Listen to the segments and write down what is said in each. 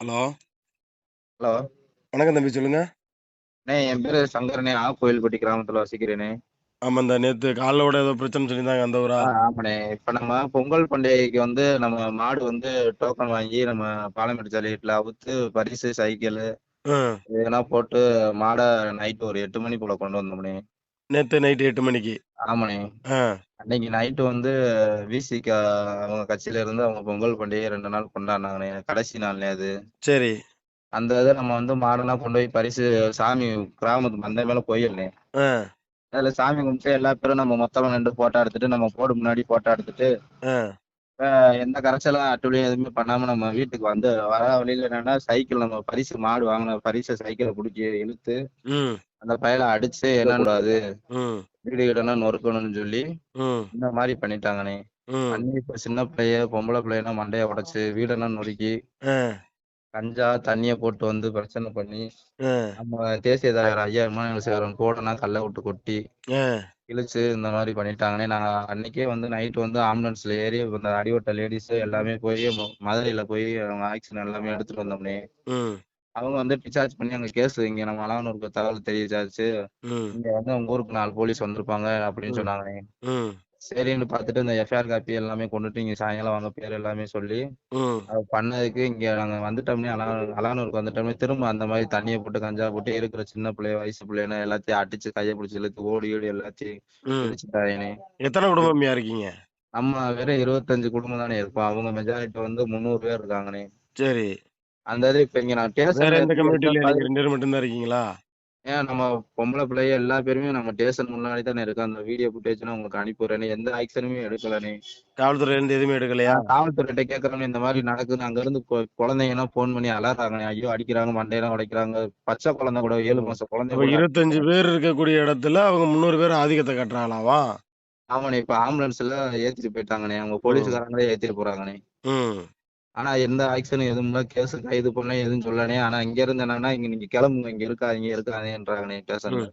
Hello. Hello. வணக்கம் தம்பி சொல்லுங்க. அண்ணே என் பேரு சங்கரனே ஆக்கோயில்பட்டி கிராமத்துல வசிக்கிறேனே. ஆமா இந்த நேத்து காலைல ஏதோ பிரச்சனை சொல்லியிருந்தாங்க அந்த ஊரா. ஆ, ஆமாண்ணே. இப்ப நம்ம பொங்கல் பண்டிகைக்கு வந்து நம்ம மாடு வந்து டோக்கன் வாங்கி நம்ம பாலமேடு ஜல்லிக்கட்டுல அவுத்து பரிசு சைக்கிள் ம். இதெல்லாம் போட்டு மாடை நைட்டு ஒரு எட்டு மணி போல கொண்டு வந்தோம்னே நேத்து நைட்டு எட்டு மணிக்கு. ஆமாண்ணே. ஆ. அன்னைக்கு நைட்டு வந்து விசிக அவங்க கட்சியில இருந்து அவங்க பொங்கல் பண்டிகை ரெண்டு நாள் கொண்டாடினாங்கண்ணே. கடைசி நாள்னே அது. சரி. அந்த இதை நம்ம வந்து மாடெல்லாம் கொண்டு போய் பரிசு சாமி கிராமத்து மந்தை மேல ஆ. அதுல சாமி கும்பிட்டு எல்லா பேரும் நம்ம மொத்தமா நின்று போட்டோ எடுத்துட்டு நம்ம போர்டு முன்னாடி போட்டோ எடுத்துட்டு ஆ. அஹ் எந்த கரைச்சலும் அட்டுழியும் எதுவுமே பண்ணாம நம்ம வீட்டுக்கு வந்து வர வழியில என்னன்னா சைக்கிள் நம்ம பரிசு மாடு வாங்கின பரிசு சைக்கிளை பிடிச்சி இழுத்து ம். அந்த பயலை அடிச்சு என்ன கூடாது வீடு கிட்டனா நொறுக்கணும்னு சொல்லி இந்த மாதிரி பண்ணிட்டாங்கண்ணே. பண்ணி இப்ப சின்ன பிள்ளைய பொம்பளை பிள்ளைனா மண்டைய உடைச்சு வீடெல்லாம் நொறுக்கி கஞ்சா தண்ணிய போட்டு வந்து பிரச்சனை பண்ணி நம்ம தேசிய தலைவர் ஐயா இமானுவேல் சேகரன் கோடனா கல்லை விட்டு கொட்டி ஆ. இழுச்சு இந்த மாதிரி பண்ணிட்டாங்கன்னே நாங்க அன்னைக்கே வந்து நைட் வந்து ஆம்புலன்ஸ்ல ஏறி இந்த அடிபட்ட லேடிஸ் எல்லாமே போய் மதுரையில போய் அவங்க ஆக்சிஜன் எல்லாமே எடுத்துட்டு வந்தோம்னே அவங்க வந்து டிஸ்சார்ஜ் பண்ணி அங்க கேஸ் இங்க நம்ம அலானூருக்கு தகவல் தெரிவிச்சாச்சு ம். இங்க வந்து உங்க ஊருக்கு நாலு போலீஸ் வந்திருப்பாங்க அப்படின்னு ம். சொன்னாங்கண்ணே ம். சரின்னு பார்த்துட்டு இந்த எஃப்ஐஆர் காப்பி எல்லாமே கொண்டுட்டு இங்க சாயங்காலம் வாங்க பேர் எல்லாமே சொல்லி ம். அது பண்ணதுக்கு இங்க நாங்க வந்துட்டோம்னே அலா அலானூருக்கு வந்துட்டோம்னே திரும்ப அந்த மாதிரி தண்ணியை போட்டு கஞ்சா போட்டு இருக்கிற சின்ன பிள்ளைய வயசு பிள்ளைன்னு எல்லாத்தையும் அடிச்சு கையை பிடிச்சி இழுத்து ஓடி ஓடி எல்லாத்தையும் ம். எத்தனை குடும்பம்யா இருக்கீங்க? நம்ம வெறும் இருபத்தஞ்சு குடும்பம் தானே இருப்போம் அவங்க மெஜாரிட்டி வந்து முந்நூறு பேர் இருக்காங்கண்ணே சரி. அந்த இது இப்ப இங்க நான் வேற ஸ்டேஷன்ல எந்த இருந்து கம்யூனிட்டில எல்லாம் நீங்க ரெண்டு பேரும் மட்டும்தான் இருக்கீங்களா? ஏன் நம்ம பொம்பளை பிள்ளைய எல்லா பேருமே நம்ம ஸ்டேஷன் முன்னாடி தானே இருக்கு அந்த வீடியோ ஃபுட்டேஜ் உங்களுக்கு அனுப்பிடுறேனே எந்த ஆக்ஷனுமே எடுக்கலனே காவல்துறையில இருந்து எதுவுமே எடுக்கலையா? காவல்துறையிட்ட கேக்குறோம் இந்த மாதிரி நடக்குது அங்க இருந்து கொ- குழந்தைங்கலாம் போன் பண்ணி அலறாங்க. ஐயோ அடிக்கிறாங்க மண்டையெல்லாம் உடைக்கிறாங்க. பச்சை குழந்தை கூட ஏழு மாசம் குழந்தை இருபத்தஞ்சு பேர் இருக்கக்கூடிய இடத்துல அவங்க முந்நூறு பேர் ஆதிக்கத்தை கட்டுறாங்களாவா? ஆமாண்ணே இப்ப ஆம்புலன்ஸ்ல ஏத்திட்டு போயிட்டாங்கண்ணே. அவங்க போலீஸ்காரங்களே ஏத்திட்டு போறாங்கண்ணே. ஆனா எந்த ஆக்ஷனும் எதுவும் இல்ல. கேஸ் கைது பண்ண எதுவும் சொல்லனே. ஆனா இங்க இருந்து என்னன்னா இங்க நீங்க கிளம்புங்க. இங்க இருக்காதீங்க இருக்காதீங்கன்றாங்கண்ணே ஸ்டேஷன்ல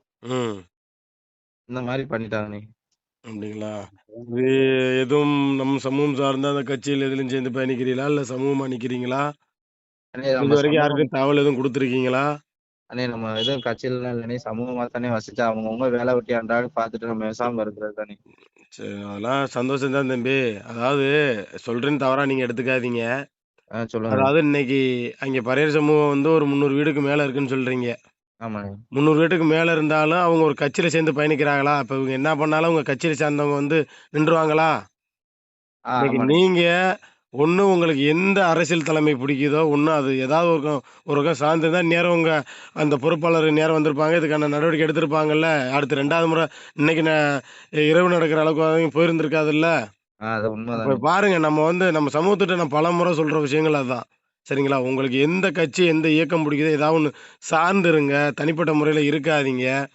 இந்த மாதிரி பண்ணிட்டாங்கண்ணே. அப்படிங்களா? இது எதுவும் நம்ம சமூகம் சார்ந்த அந்த கட்சியில் எதுலையும் சேர்ந்து பயணிக்கிறீங்களா? இல்ல சமூகமா நிக்கிறீங்களா? இது நம்ம வரைக்கும் யாருக்கும் தகவல் எதுவும் கொடுத்துருக்கீங்களா? அண்ணே நம்ம எதுவும் கட்சியில இல்லைனே சமூகமா தானே வசிச்சு அவங்கவுங்க வேலை வெட்டி அன்றாட பார்த்துட்டு நம்ம பேசாம இருக்கிறது தானே. சரி அதெல்லாம் சந்தோஷம் தான் தம்பி. அதாவது சொல்றேன்னு தவறா நீங்க எடுத்துக்காதீங்க. ஆ சொல்லுங்க அதாவது இன்னைக்கு அங்க பரையர் சமூகம் வந்து ஒரு முந்நூறு வீடுக்கு மேல இருக்குன்னு சொல்றீங்க. முந்நூறு வீட்டுக்கு மேல இருந்தாலும் அவங்க ஒரு கட்சியில சேர்ந்து பயணிக்கிறாங்களா? இப்ப இவங்க என்ன பண்ணாலும் உங்க கட்சியில சேர்ந்தவங்க வந்து நின்றுவாங்களா? ஆ இன்னைக்கு ஆமாண்ணே நீங்க ஒண்ணு உங்களுக்கு எந்த அரசியல் தலைமை பிடிக்குதோ ஒண்ணு அது ஏதாவது ஒரு ஒரு பக்கம் சார்ந்திருந்தா நேரம் உங்க அந்த பொறுப்பாளர் நேரம் வந்திருப்பாங்க. இதுக்கான நடவடிக்கை எடுத்திருப்பாங்கல்ல. அடுத்து ரெண்டாவது முறை இன்னைக்கு ந- இரவு நடக்கிற அளவுக்கு போயிருந்திருக்காதுல்ல? பாருங்க நம்ம வந்து நம்ம சமூகத்திட்ட நான் பல முறை சொல்ற விஷயங்கள் அதுதான். சரிங்களா? உங்களுக்கு எந்த கட்சி எந்த இயக்கம் பிடிக்குதோ ஏதாவது ஒன்று சார்ந்துருங்க. தனிப்பட்ட முறையில இருக்காதீங்க.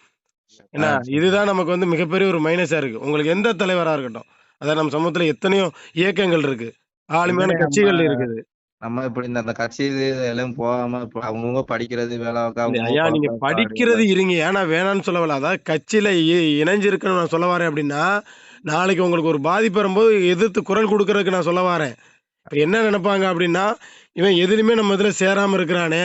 ஏன்னா இதுதான் நமக்கு வந்து மிகப்பெரிய ஒரு மைனஸா இருக்கு. உங்களுக்கு எந்த தலைவரா இருக்கட்டும். அதாவது நம்ம சமூகத்துல எத்தனையோ இயக்கங்கள் இருக்கு. ஆளுமையான கட்சிகள் இருக்குது. நம்ம இப்படி இந்த அந்த கட்சி இது எல்லாம் போகாம அவங்கவுங்க படிக்கிறது வேலை ஐயா நீங்க படிக்கிறது இருங்க. ஏன்னா வேணாம்னு சொல்ல வரல. அதாவது கட்சியில இ- இணைஞ்சிருக்கணும் நான் சொல்ல வரேன் அப்படின்னா நாளைக்கு உங்களுக்கு ஒரு பாதிப்பு வரும்போது எதிர்த்து குரல் கொடுக்கறதுக்கு நான் சொல்ல வரேன். என்ன நினைப்பாங்க அப்படின்னா இவன் எதுலையுமே நம்ம இதுல சேராம இருக்கிறானே.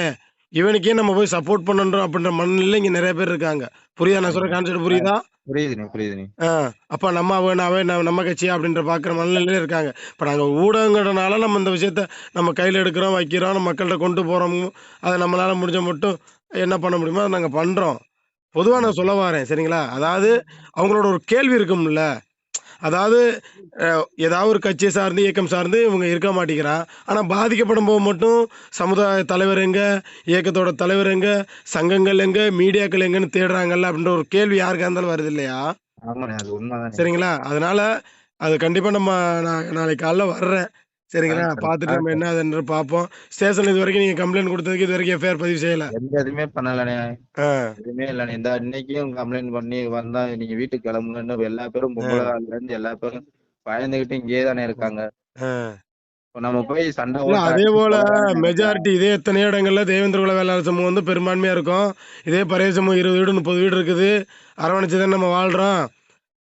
இவனுக்கே நம்ம போய் சப்போர்ட் பண்ணணும் அப்படின்ற மனநிலையில இங்க நிறைய பேர் இருக்காங்க. புரியுதா நான் சொல்ற கான்செப்ட் புரியுதா? புரியுதுண்ணே புரியுதுண்ணே. ஆ, அப்ப நம்ம அவன் அவன் நம்ம நம்ம கட்சி அப்படின்ற பாக்குற மனநிலையில இருக்காங்க. இப்ப நாங்க ஊடகங்கிறனால நம்ம இந்த விஷயத்த நம்ம கையில எடுக்கிறோம் வைக்கிறோம் நம்ம மக்கள்கிட்ட கொண்டு போறோம் அதை நம்மளால முடிஞ்ச மட்டும் என்ன பண்ண முடியுமோ அதை நாங்க பண்றோம். பொதுவா நான் சொல்ல வரேன் சரிங்களா? அதாவது அவங்களோட ஒரு கேள்வி இருக்கும்ல அதாவது ஏதாவது ஒரு கட்சியை சார்ந்து இயக்கம் சார்ந்து இவங்க இருக்க மாட்டேங்கிறான் ஆனா பாதிக்கப்படும் போது மட்டும் சமுதாய தலைவர் எங்க இயக்கத்தோட தலைவர் எங்க சங்கங்கள் எங்க மீடியாக்கள் எங்கன்னு தேடுறாங்கல்ல அப்படின்ற ஒரு கேள்வி யாருக்கா இருந்தாலும் வருது இல்லையா? சரிங்களா? அதனால அது கண்டிப்பா நம்ம நான் நாளைக்கு காலைல வர்றேன். சரிங்களா? சரி பார்த்துட்டு ஆ நம்ம சரி. என்ன அதுன்னு பார்ப்போம். ஸ்டேஷன்ல இது வரைக்கும் நீங்க கம்ப்ளைண்ட் கொடுத்ததுக்கு இது வரைக்கும் எஃப்ஐஆர் பதிவு செய்யல. எந்த இதுவுமே பண்ணலண்ணே. எதுவுமே இல்லைண்ணே. இந்த இன்னைக்கும் கம்ப்ளைண்ட் பண்ணி வந்தா நீங்க வீட்டுக்கு கிளம்புங்கன்னு எல்லா பேரும் ஆ, பொம்பளை ஆளுல இருந்து எல்லா பேரும் பயந்துகிட்டு இங்கேயே தானே இருக்காங்க நம்ம போய் சண்டை இல்ல அதே போல மெஜாரிட்டி இதே எத்தனையோ இடங்கள்ல தேவேந்திர குல வேளாண் சமூகம் வந்து பெரும்பான்மையா இருக்கும். இதே பழைய சமூகம் இருபது வீடு முப்பது வீடு இருக்குது. அரவணைச்சு தான் நம்ம வாழ்றோம்.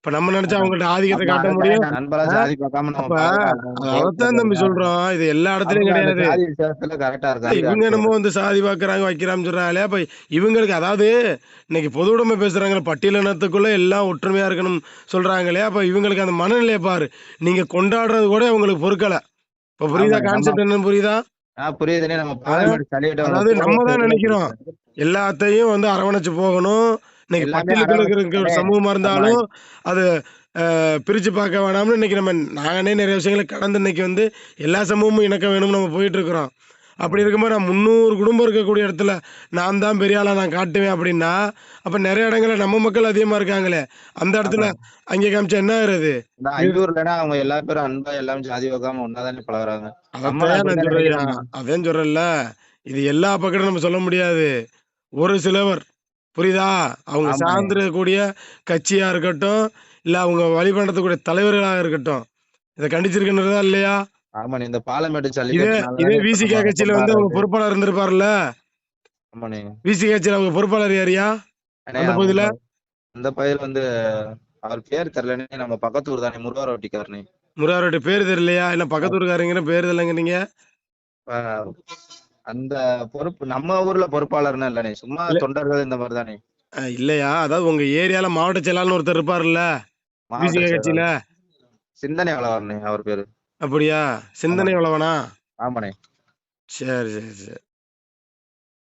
இப்ப நம்ம நினைச்சா அவங்கள்ட்ட ஆதிக்கத்தை காட்ட முடியும். நண்பரா ஆ? ஜாதி பார்க்காம நம்ம அப்ப பாதுகாக்கணும் அது அதைத்தான் தம்பி சொல்றோம் இது எல்லா இடத்துலயும் கிடையாது. இவங்க என்னமோ வந்து சாதி பார்க்கறாங்க வைக்கிறான்னு சொல்றாங்களே. அப்ப இவங்களுக்கு அதாவது இன்னைக்கு பொது உடைமை பேசுறாங்களே பட்டியலினத்துக்குள்ள எல்லாம் ஒற்றுமையா இருக்கணும் சொல்றாங்களே. அப்ப இவங்களுக்கு அந்த மனநிலையை பாரு. நீங்க கொண்டாடுறது கூட உங்களுக்கு பொறுக்கல. இப்ப புரியுதா? கான்செப்ட் என்னன்னு புரியுதா? புரியுதுனே நம்ம அதாவது நம்ம தான் நினைக்கிறோம். எல்லாத்தையும் வந்து அரவணைச்சு போகணும். இன்னைக்கு எல்லாமே பட்டியலுக்குள்ள இருக்கிற ஒரு அரவணைச்சு சமூகமா இருந்தாலும் அது பிரிச்சு பார்க்க வேணாம்னு இன்னைக்கு நம்ம நானே நிறைய விஷயங்களை கடந்து இன்னைக்கு வந்து எல்லா சமூகமும் இணக்க வேணும்னு நம்ம போயிட்டு இருக்கிறோம். அப்படி இருக்கும்போது நான் முந்நூறு குடும்பம் இருக்கக்கூடிய இடத்துல நான் தான் பெரிய ஆளா நான் காட்டுவேன் அப்படின்னா அப்ப நிறைய இடங்கள்ல நம்ம மக்கள் அதிகமா இருக்காங்களே அந்த இடத்துல அங்கே காமிச்சா என்ன ஆகுறது? இந்த ஐயூர்லனா அவங்க எல்லா பேரும் அன்பா எல்லாம் ஜாதி வைக்காம ஒன்னாதானே பழகுறாங்க. நான் அப்படிதான் சொல்றேன். அதான் சொல்றேன்ல இது எல்லா பக்கமும் நம்ம சொல்ல முடியாது. ஒரு சிலவர் புரியுதா? அவங்க. சார்ந்திருக்கக்கூடிய கட்சியா இருக்கட்டும் இல்ல அவங்க வழிபடக்கூடிய தலைவர்களாக இருக்கட்டும் இதை கண்டிச்சிருக்கின்றதா இல்லையா? ஆமாண்ணே இந்த பாலமேடு இதே இதே விசிகா கட்சியில வந்து அவங்க பொறுப்பாளர் இருந்திருப்பார்ல ஆமாண்ணே விசி கட்சியில அவங்க பொறுப்பாளர் யாரியா அந்த பகுதியில? அந்த பகுதியில வந்து அவர் பேர் தெரியலனே நம்ம பக்கத்து ஊர் தானே முருகார் ஒட்டிக்காரனே முருகாரோட பேர் தெரியலையா? இல்ல பக்கத்து ஊருக்காரங்கிற பேர் தெரியலங்க நீங்க ஆஹ் அந்த பொறுப்பு நம்ம ஊர்ல பொறுப்பாளர்னா இல்லனே சும்மா. தொண்டர்கள் இந்த மாதிரி தானே? இல்லையா? அதாவது உங்க ஏரியால மாவட்ட செயலாளர்னு ஒருத்தர் இருப்பார்ல கட்சியில செயலாளர். சிந்தனை வளவரனே அவர் பேரு. அப்படியா? சிந்தனை உள்ளவனா? ஆமாண்ணே. சரி சரி சரி.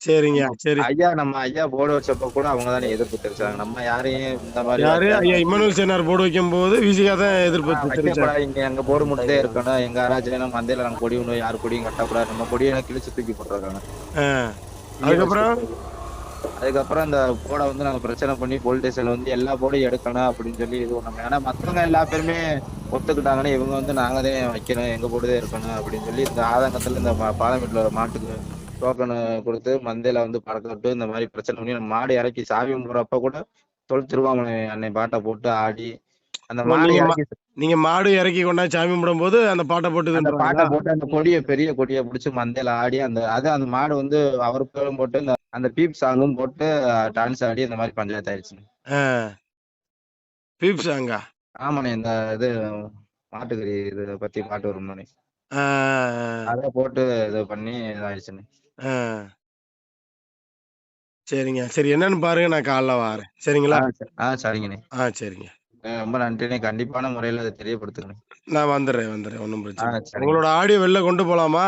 சரிங்க சரி. ஐயா நம்ம ஐயா போர்டு வச்சப்ப கூட அவங்க தானே எதிர்ப்பு தெரிவிச்சாங்க நம்ம யாரையும் இந்த மாதிரி யாரு? ஐயா இமானுவல் சேனார் போர்டு வைக்கும் போது விசிகா தான் எதிர்ப்பு வைக்கக்கூடாது இங்க எங்க போர்டு மட்டும் இருக்கணும். எங்க அராஜகம் மந்தையில நம்ம கொடி ஒண்ணு யார் கொடியும் கட்டக்கூடாது. நம்ம கொடியை கிழிச்சு தூக்கி போட்டுருக்காங்க. அதுக்கப்புறம்? அதுக்கப்புறம் இந்த போர்டை வந்து நாங்க பிரச்சனை பண்ணி போலீஸ் ஸ்டேஷன்ல வந்து எல்லா போர்டையும் எடுக்கணும் அப்படின்னு சொல்லி இது பண்ணாங்க ஏன்னா மத்தவங்க எல்லா பேருமே ஒத்துக்கிட்டாங்கன்னா இவங்க வந்து நாங்க தான் வைக்கணும். எங்க போர்டு தான் இருக்கணும் அப்படின்னு சொல்லி இந்த ஆதங்கத்துல இந்த பா- பாலமேட்டுல ஒரு மாட்டுக்கு டோக்கன் கொடுத்து மந்தையில வந்து பறக்க விட்டு இந்த மாதிரி பிரச்சனை பண்ணி நம்ம மாடு இறக்கி சாவி போறப்ப கூட தொல் திருவாமலை அன்னை பாட்டை போட்டு ஆடி அந்த மாடு இறக்கி நீங்க மாடு இறக்கி கொண்டாந்து சாமி கும்பிடும் போது அந்த பாட்டை போட்டு அந்த? பாட்டை போட்டு அந்த கொடியை பெரிய கொடியை பிடிச்சு மந்தையில ஆடி அந்த அது அந்த மாடு வந்து அவர் பேரும் போட்டு அந்த பீப் சாங்கும் போட்டு டான்ஸ் ஆடி இந்த மாதிரி பஞ்சாயத்து ஆயிடுச்சு. பீப் சாங்கா ஆமாண்ணே இந்த இது மாட்டுக்கறி இதை பத்தி பாட்டு வரும்னே அதை போட்டு இது பண்ணி இதாயிடுச்சுண்ணே ஆ. சரிங்க. சரி என்னன்னு பாருங்க நான் காலைல வரேன். சரிங்களா? ஆ சரி. ஆ சரிங்கண்ணே. ஆ சரிங்க. ரொம்ப நன்றிண்ணே. கண்டிப்பான முறையில அதை தெரியப்படுத்துங்கண்ணே. நான் வந்துடுறேன் வந்துடுறேன். ஒன்றும் பிரச்சனை இல்லை. உங்களோட ஆடியோ வெளில கொண்டு போலாமா?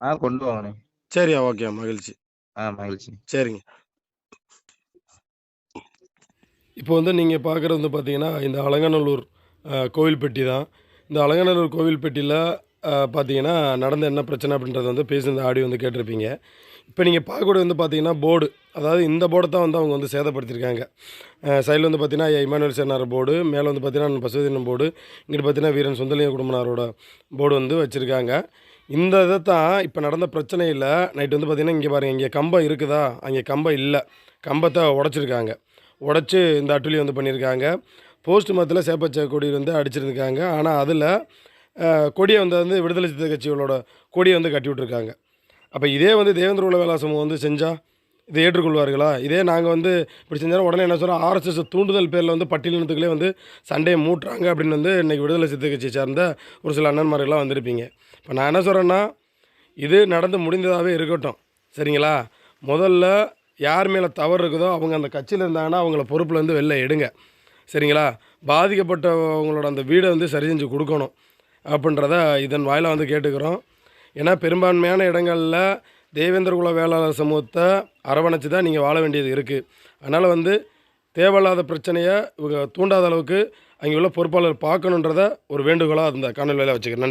ஆ கொண்டு வாங்கண்ணே. சரியா? ஓகே மகிழ்ச்சி. ஆ மகிழ்ச்சி. சரிங்க. இப்போ வந்து நீங்கள் பார்க்குறது வந்து பார்த்தீங்கன்னா இந்த அலங்காநல்லூர் அஹ், கோவில்பட்டி தான். இந்த அலங்காநல்லூர் கோவில்பட்டியில் பார்த்தீங்கன்னா நடந்த என்ன பிரச்சனை அப்படின்றத வந்து பேசியிருந்த ஆடியோ வந்து கேட்டிருப்பீங்க. இப்போ நீங்கள் பார்க்கக்கூடிய வந்து பார்த்தீங்கன்னா போர்டு. அதாவது இந்த போர்டை தான் வந்து அவங்க வந்து சேதப்படுத்தியிருக்காங்க. சைடில் வந்து பார்த்தீங்கன்னா இமானுவல் சேனார் போர்டு. மேலே வந்து பார்த்தீங்கன்னா பசுவதினம் போர்டு. இங்கிட்டு பார்த்தீங்கன்னா வீரன் சுந்தலிங்க குடும்பனாரோட போர்டு வந்து வச்சுருக்காங்க. இந்த இதை தான் இப்போ நடந்த பிரச்சனையில் நைட்டு வந்து பார்த்திங்கன்னா இங்கே பாருங்கள் இங்கே கம்பம் இருக்குதா? அங்கே கம்பம் இல்லை. கம்பத்தை உடச்சிருக்காங்க. உடச்சி இந்த அட்டுலி வந்து பண்ணியிருக்காங்க. போஸ்ட் மரத்தில் சேப்பச்ச கொடி வந்து அடிச்சிருக்காங்க ஆனால் அதில் கொடியை வந்து வந்து விடுதலை சித்த கட்சிகளோட கொடியை வந்து கட்டி விட்ருக்காங்க அப்போ இதே வந்து தேவேந்திர உல வேலாசமம் வந்து செஞ்சால் இதை ஏற்றுக்கொள்வார்களா? இதே நாங்கள் வந்து இப்படி செஞ்சாலும் உடனே என்ன சொல்கிறோம் ஆர்எஸ்எஸ் தூண்டுதல் பேரில் வந்து பட்டியலினத்துக்குள்ளே வந்து சண்டையை மூட்டுறாங்க அப்படின்னு வந்து இன்றைக்கி விடுதலை சித்த கட்சியை சார்ந்த ஒரு சில அண்ணன்மார்கள்லாம் வந்திருப்பீங்க. இப்போ நான் என்ன சொல்கிறேன்னா இது நடந்து முடிந்ததாகவே இருக்கட்டும். சரிங்களா? முதல்ல யார் மேலே தவறு இருக்குதோ அவங்க அந்த கட்சியில் இருந்தாங்கன்னா அவங்கள பொறுப்புலேருந்து வெளில எடுங்க. சரிங்களா? பாதிக்கப்பட்டவங்களோட அந்த வீடை வந்து சரி செஞ்சு கொடுக்கணும். அப்படின்றத இதன் வாயிலாக வந்து கேட்டுக்கிறோம். ஏன்னா பெரும்பான்மையான இடங்களில் தேவேந்திர குல வேளாளர் சமூகத்தை அரவணைச்சு தான் நீங்கள் வாழ வேண்டியது இருக்குது அதனால் வந்து தேவையில்லாத பிரச்சனையை இவங்க தூண்டாத அளவுக்கு அங்கே உள்ள பொறுப்பாளர் பார்க்கணுன்றத ஒரு வேண்டுகோளாக அந்த காணொலியில் வச்சுக்கிறேன். நன்றி.